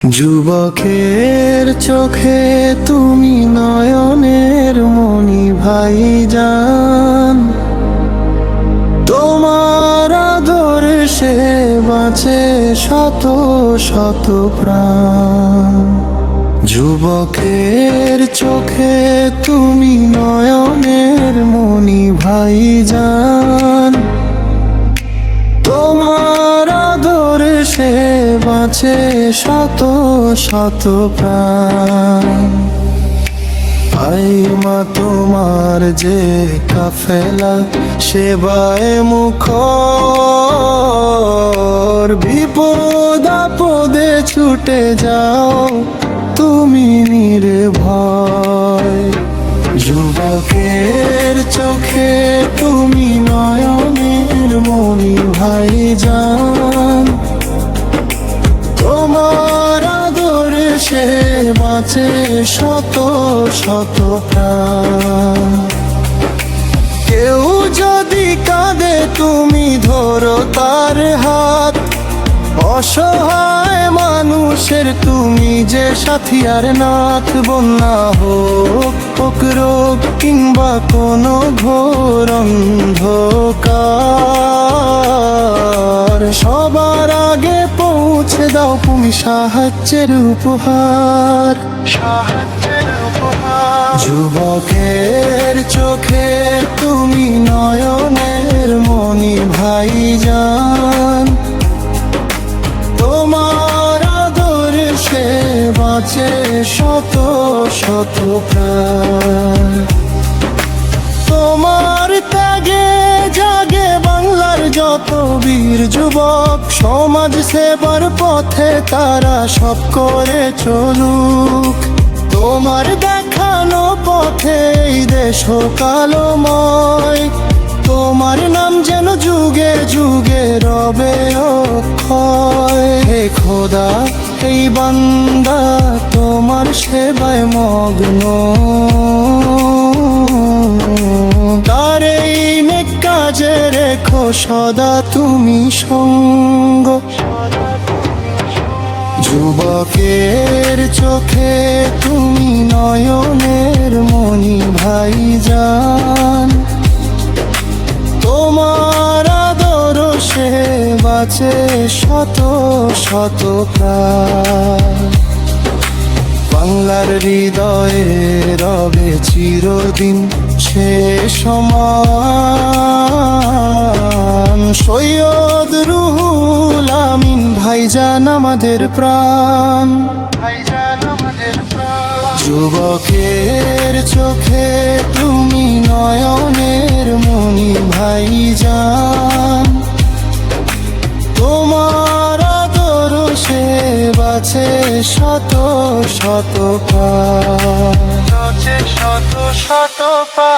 যুবকের চোখে তুমি নয়নের মনি ভাই যান তোমার আদরে সে বাঁচে শত শত প্রাণ। যুবকের চোখে তুমি নয়নের মনি ভাই যান তোমার সে বাঁচে শত শত প্রাণ। মা তোমার যে কাফেলা সেবায় মুখ বিপদ আপদে ছুটে যাও, তুমি নির্ভয়। যুবকের চোখে তুমি নয়নের মনি ভাই যান বাঁচে শত শত প্রাণ। কেউ যদি কাঁদে, তুমি ধরো তার হাত। অসহায় মানুষের তুমি যে সাথী আর নাথ, বন্যা হোক রোগ কিংবা কোনো ঘোর তুমি সাহায্যের উপহার। সাহায্যের উপহার যুবকের চোখে তুমি নয়নের মনি ভাই যান তোমার আদরে সে বাঁচে শত শত প্রাণ। তোমার ত্যাগে জাগে যত বীর যুবক, সমাজ সেবার পথে তারা সব করে চলুক। তোমার দেখানো পথে দেশ কালময়। তোমার নাম যেন যুগে যুগে রবে হে খোদা, এই বান্দা তোমার সেবায় মগ্ন। সদা তুমি সঙ্গ। যুবকের চোখে তুমি নয়নের মনি ভাই যান তোমার আদর সে বাঁচে শত শত বাংলার হৃদয়ে রবে চিরদিন সে সমান সৈয়দ রুহুল আমিন, ভাইজান আমাদের প্রাণ। যুবকের চোখে তুমি নয়নের মনি ভাইজান। তোমার আদর সে বাছে শত শত পা শত শত পা